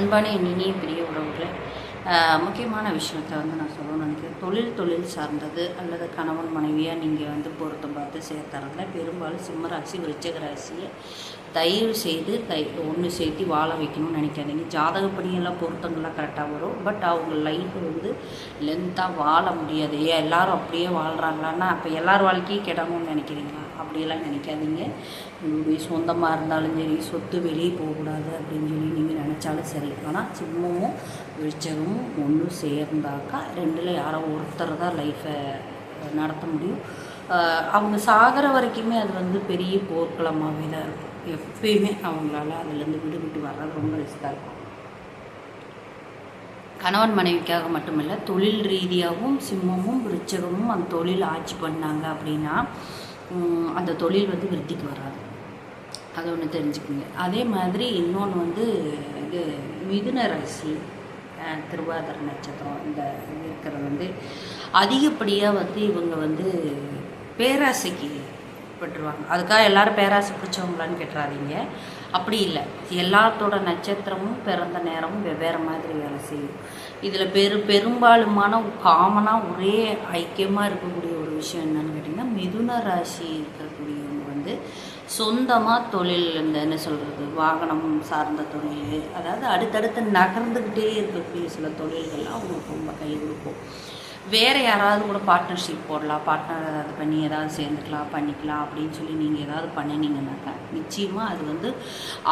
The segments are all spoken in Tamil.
அன்பான என் இனிய பெரிய உறவுகளை முக்கியமான விஷயத்தை வந்து நான் சொல்லணும்னு நினைக்கிறேன். தொழில் தொழில் சார்ந்தது அல்லது கணவன் மனைவியாக நீங்கள் வந்து பொருத்தம் பார்த்து சேர்த்தாருங்க பெரும்பாலும் சிம்ம ராசி விருச்சக ராசியை தயவு செய்து தை ஒன்று சேர்த்து வாழ வைக்கணும்னு நினைக்காதீங்க. ஜாதகப்படியெல்லாம் பொருத்தங்கள்லாம் கரெக்டாக வரும். பட் அவங்க லைஃப் வந்து லென்த்தாக வாழ முடியாது. ஏன்? எல்லோரும் அப்படியே வாழ்கிறாங்களான்னா அப்போ எல்லார் வாழ்க்கையும் கெடணும்னு நினைக்கிறீங்க அப்படியெல்லாம் நினைக்காதீங்க. உங்களுடைய சொந்தமாக இருந்தாலும் சரி சொத்து வெளியே போகக்கூடாது அப்படின்னு சொல்லி நீங்கள் நினச்சாலும் சரி. ஆனால் சிம்மமும் விருச்சகமும் ஒன்று சேர்ந்தாக்கா ரெண்டில் யாரோ ஒருத்தர் தான் லைஃப்பை நடத்த முடியும். அவங்க சாகிற வரைக்குமே அது வந்து பெரிய போர்க்களமாகவே தான் இருக்கும். எப்பயுமே அவங்களால அதுலேருந்து விடுபட்டு வர்றது ரொம்ப ரிஸ்க்காக இருக்கும். கணவன் மனைவிக்காக மட்டுமில்லை தொழில் ரீதியாகவும் சிம்மமும் விருச்சகமும் அந்த தொழில் ஆட்சி பண்ணாங்க அப்படின்னா அந்த தொழில் வந்து விருத்திக்கு வராது. அதை ஒன்று தெரிஞ்சுக்கோங்க. அதே மாதிரி இன்னொன்று வந்து இது மிதுன ராசி திருவாதிர நட்சத்திரம் இந்த இது இருக்கிறது வந்து அதிகப்படியாக வந்து இவங்க வந்து பேராசைக்கு பட்டுருவாங்க அதுக்காக எல்லாரும் பேராசை பிடிச்சவங்களான்னு கேட்டுறாதீங்க. அப்படி இல்லை. எல்லாத்தோட நட்சத்திரமும் பிறந்த நேரமும் வெவ்வேறு மாதிரி வேலை செய்யும். இதில் பெரு பெரும்பாலுமான காமனாக ஒரே ஐக்கியமாக இருக்கக்கூடிய விஷயம் என்னன்னு கேட்டிங்கன்னா மிதுன ராசி இருக்கக்கூடியவங்க வந்து சொந்தமாக தொழில் இந்த என்ன சொல்கிறது வாகனம் சார்ந்த தொழில் அதாவது அடுத்தடுத்து நகர்ந்துக்கிட்டே இருக்கக்கூடிய சில தொழில்கள்லாம் அவங்களுக்கு ரொம்ப கை கொடுக்கும். வேறு யாராவது கூட பார்ட்னர்ஷிப் போடலாம் பார்ட்னர் ஏதாவது பண்ணி ஏதாவது சேர்ந்துக்கலாம் பண்ணிக்கலாம் அப்படின்னு சொல்லி நீங்கள் ஏதாவது பண்ணினீங்கன்னாக்கா நிச்சயமாக அது வந்து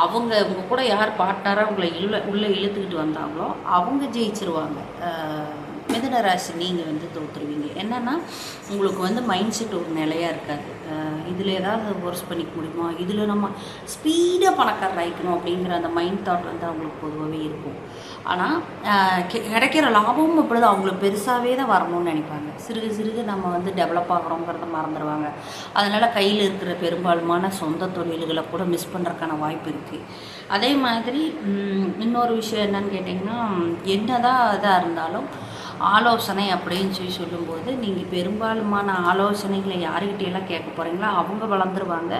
அவங்க இவங்க கூட யார் பார்ட்னராக உங்களை இழு உள்ளே இழுத்துக்கிட்டு வந்தாங்களோ அவங்க ஜெயிச்சிருவாங்க. மிதுன ராசி நீங்கள் வந்து தோற்றுருவீங்க என்னென்னா உங்களுக்கு வந்து மைண்ட் செட் ஒரு நிலையாக இருக்காது. இதில் ஏதாவது ஒர்ஸ் பண்ணிக்க முடியுமா? இதில் நம்ம ஸ்பீடாக பணக்காரர் ஆகிக்கணும் அப்படிங்கிற அந்த மைண்ட் தாட் வந்து அவங்களுக்கு பொதுவாகவே இருக்கும். ஆனால் கிடைக்கிற லாபமும் அப்படி தான் அவங்களுக்கு பெருசாகவே தான் வரணும்னு நினைப்பாங்க. சிறுக சிறுக நம்ம வந்து டெவலப் ஆகிறோங்கிறத மறந்துடுவாங்க அதனால் கையில் இருக்கிற பெரும்பாலுமான சொந்த தொழில்களை கூட மிஸ் பண்ணுறதுக்கான வாய்ப்பு இருக்குது அதே மாதிரி இன்னொரு விஷயம் என்னன்னு கேட்டிங்கன்னா என்னதான் இதாக இருந்தாலும் ஆலோசனை அப்படின்னு சொல்லி சொல்லும்போது நீங்கள் பெரும்பாலுமான ஆலோசனைகளை யாருக்கிட்டையெல்லாம் கேட்க போகிறீங்களோ அவங்க வளர்ந்துருவாங்க.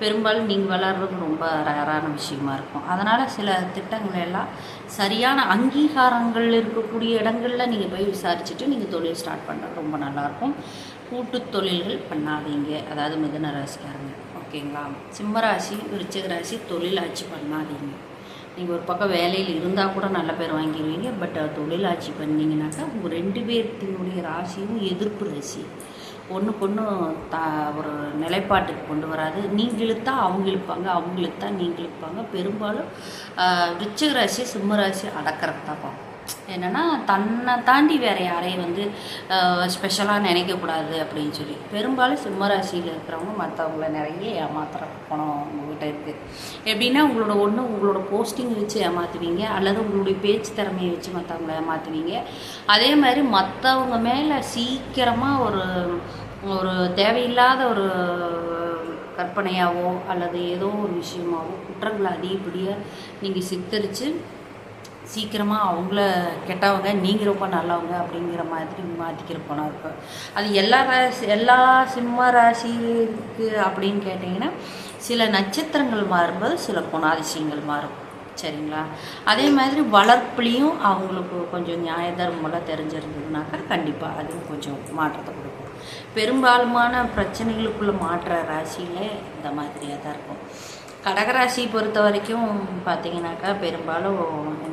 பெரும்பாலும் நீங்கள் வளர்றது ரொம்ப ரேரான விஷயமா இருக்கும். அதனால் சில திட்டங்களை எல்லாம் சரியான அங்கீகாரங்கள் இருக்கக்கூடிய இடங்களில் நீங்கள் போய் விசாரிச்சுட்டு நீங்கள் தொழில் ஸ்டார்ட் பண்ணுறது ரொம்ப நல்லாயிருக்கும் கூட்டு தொழில்கள் பண்ணாதீங்க. அதாவது மிதன ராசிக்காரங்க. ஓகேங்களா? சிம்மராசி விருச்சிக ராசி தொழில் ஆட்சி பண்ணாதீங்க. நீங்கள் ஒரு பக்கம் வேலையில் இருந்தால் கூட நல்ல பேர் வாங்கிடுவீங்க பட் தொழிலாட்சி பண்ணீங்கன்னாக்கா உங்கள் ரெண்டு பேர்த்தினுடைய ராசியும் எதிர்ப்பு ராசி. ஒன்றுக்கு ஒன்று த ஒரு நிலைப்பாட்டுக்கு கொண்டு வராது. நீங்கள் இழுத்தா அவங்க இழுப்பாங்க அவங்க இழுத்தா நீங்கள் இழுப்பாங்க. பெரும்பாலும் ஆஹ், விருச்சிக ராசி சிம்ம ராசி அடக்கிறதுக்கு தான் பார்ப்போம். என்னென்னா தன்னை தாண்டி வேறு யாரையும் வந்து ஸ்பெஷலாக நினைக்கக்கூடாது அப்படின்னு சொல்லி. பெரும்பாலும் சிம்மராசியில் இருக்கிறவங்க மற்றவங்கள நிறைய ஏமாத்துற குணம் உங்கள்கிட்ட இருக்குது எப்படின்னா உங்களோட ஒன்று உங்களோட போஸ்டிங் வச்சு ஏமாற்றுவீங்க அல்லது உங்களுடைய பேச்சு திறமையை வச்சு மற்றவங்கள ஏமாற்றுவீங்க அதே மாதிரி மற்றவங்க மேலே சீக்கிரமாக ஒரு ஒரு தேவையில்லாத ஒரு கற்பனையாவோ அல்லது ஏதோ ஒரு விஷயமாவோ குற்றங்களை அதிகப்படியாக நீங்கள் சித்தரித்து சீக்கிரமாக அவங்கள கெட்டவங்க நீங்கள் ரொம்ப நல்லவங்க அப்படிங்கிற மாதிரி மாற்றிக்கிற பணம் இருக்கும் அது எல்லா ராசி எல்லா சிம்ம ராசிக்கு அப்படின்னு கேட்டிங்கன்னா சில நட்சத்திரங்கள் மாறும்போது சில குணாதிசயங்கள் மாறும். சரிங்களா? அதே மாதிரி வளர்ப்புலேயும் அவங்களுக்கு கொஞ்சம் நியாய தர்மமெல்லாம் தெரிஞ்சிருந்ததுனாக்கா கண்டிப்பாக அதுவும் கொஞ்சம் மாற்றத்தை கொடுக்கும். பெரும்பாலுமான பிரச்சனைகளுக்குள்ளே மாற்ற ராசியில் இந்த மாதிரியாக தான் இருக்கும். கடகராசி பொறுத்த வரைக்கும் பார்த்தீங்கன்னாக்கா பெரும்பாலும்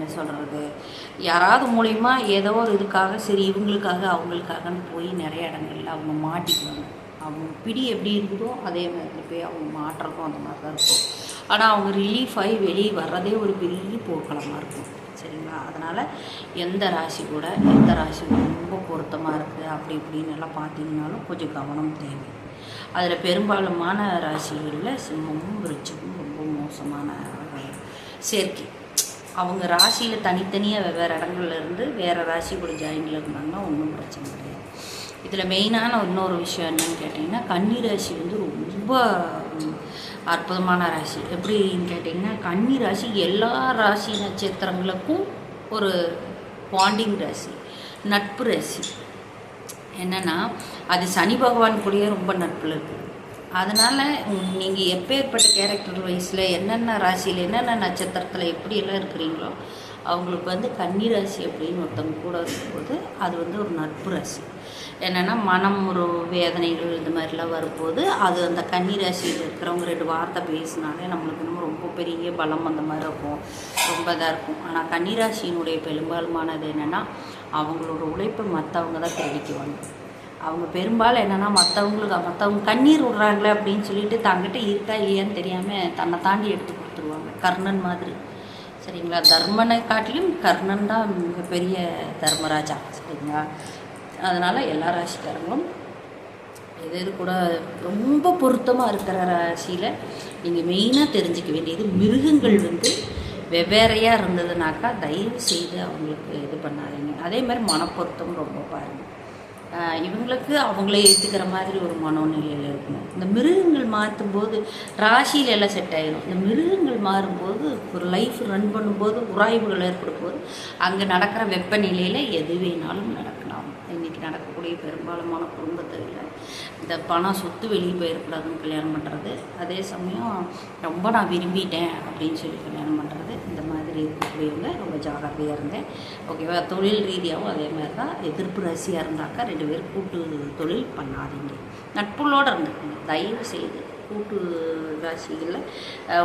என்ன சொல்கிறது யாராவது மூலிமா ஏதோ ஒரு இதுக்காக சரி இவங்களுக்காக அவங்களுக்காகன்னு போய் நிறைய இடங்கள்ல அவங்க மாட்டிக்குவாங்க. அவங்க பிடி எப்படி இருக்குதோ அதே மாதிரி போய் அவங்க மாட்டுறதும் அந்த மாதிரி தான் இருக்கும். ஆனால் அவங்க ரிலீஃப் ஆகி வெளியே வர்றதே ஒரு பெரிய போர்க்களமாக இருக்கும். சரிங்களா? அதனால் எந்த ராசி கூட எந்த ராசி ரொம்ப பொருத்தமாக இருக்குது அப்படி இப்படின்னு எல்லாம் பார்த்தீங்கன்னாலும் கொஞ்சம் கவனம் தேவை. அதில் பெரும்பாலுமான ராசிகளில் சிம்மமும் விருச்சமும் ரொம்ப மோசமான சேர்க்கை. அவங்க ராசியில் தனித்தனியாக வெவ்வேறு இடங்கள்ல இருந்து வேறு ராசி கூட ஜாயினில் இருந்தாங்கன்னா ஒன்றும் பிரச்சனை கிடையாது. இதில் மெயினான இன்னொரு விஷயம் என்னன்னு கேட்டிங்கன்னா கன்னி ராசி வந்து ரொம்ப அற்புதமான ராசி. எப்படின்னு கேட்டிங்கன்னா கன்னி ராசி எல்லா ராசி நட்சத்திரங்களுக்கும் ஒரு பாண்டிங் ராசி நட்பு ராசி. என்னென்னா அது சனி பகவான் கூடயே ரொம்ப நட்பில் இருக்குது அதனால் நீங்கள் எப்பேற்பட்ட கேரக்டர் வைஸில் என்னென்ன ராசியில் என்னென்ன நட்சத்திரத்தில் எப்படியெல்லாம் இருக்கிறீங்களோ அவங்களுக்கு வந்து கன்னி ராசி அப்படின்னு ஒருத்தவங்க கூட இருக்கும்போது அது வந்து ஒரு நட்பு ராசி. என்னென்னா மனம் ஒரு வேதனைகள் இந்த மாதிரிலாம் வரும்போது அது அந்த கன்னி ராசியில் இருக்கிறவங்க ரெண்டு வார்த்தை பேசினாலே நம்மளுக்கு இன்னும் ரொம்ப பெரிய பலம் அந்த மாதிரி இருக்கும். ரொம்ப இதாக இருக்கும். ஆனால் கன்னிராசியினுடைய பெரும்பாலுமானது என்னென்னா அவங்களோட உழைப்பை மற்றவங்க தான் தெரிவிக்குவாங்க. அவங்க பெரும்பாலும் என்னென்னா மற்றவங்களுக்கு மற்றவங்க கண்ணீர் விடுறாங்களே அப்படின்னு சொல்லிட்டு தங்கிட்ட இருக்கா இல்லையான்னு தெரியாமல் தன்னை தாண்டி எடுத்து கொடுத்துருவாங்க. கர்ணன் மாதிரி. சரிங்களா? தர்மனை காட்டிலும் கர்ணன் தான் மிகப்பெரிய தர்மராஜா. சரிங்களா? அதனால் எல்லா ராசிக்காரங்களும் எது எது கூட ரொம்ப பொருத்தமாக இருக்கிற ராசியில் நீங்கள் மெயினாக தெரிஞ்சுக்க வேண்டியது மிருகங்கள் வந்து வெவ்வேறையாக இருந்ததுனாக்கா தயவு செய்து அவங்களுக்கு இது பண்ணாதீங்க. அதே மாதிரி மனப்பொருத்தம் ரொம்ப பாருங்கள் இவங்களுக்கு அவங்களே ஏற்றுக்கிற மாதிரி ஒரு மனோநிலையில் இருக்கணும். இந்த மிருகங்கள் மாற்றும்போது ராசியில எல்லாம் செட் ஆகிடும் இந்த மிருகங்கள் மாறும்போது ஒரு லைஃப் ரன் பண்ணும்போது உராய்வுகள் ஏற்படும் போது அங்கே நடக்கிற வெப்பநிலையில் எது வேணாலும் நடக்கலாம். இன்றைக்கி நடக்கக்கூடிய பெரும்பாலுமான குடும்பத்தில் இந்த பணம் சொத்து வெளியே போயிடக்கூடாதுன்னு கல்யாணம் பண்ணுறது அதே சமயம் ரொம்ப நான் விரும்பிட்டேன் அப்படின்னு சொல்லி கல்யாணம் பண்ணுறது இந்த மாதிரி இருக்கக்கூடியவங்க ரொம்ப ஜாகிரதையாக இருந்தேன். ஓகேவா தொழில் ரீதியாகவும் அதே மாதிரி தான் எதிர்ப்பு ராசியாக இருந்தாக்கா ரெண்டு பேரும் கூட்டு தொழில் பண்ணாதீங்க. நட்புள்ளோடு இருந்துக்குங்க. தயவு செய்து கூட்டு ராசிகளில்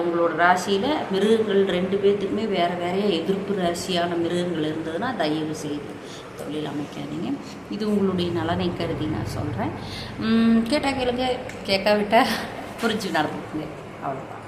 உங்களோட ராசியில் மிருகங்கள் ரெண்டு பேர்த்துக்குமே வேறு வேறையாக எதிர்ப்பு ராசியான மிருகங்கள் இருந்ததுன்னா தயவு செய்து தொழில் அமைக்காதீங்க. இது உங்களுடைய நலனை கருதி நான் சொல்கிறேன் கேட்டால் கேளுங்க. கேட்காவிட்டால் புரிஞ்சு நடந்துக்குங்க. அவ்வளோதான்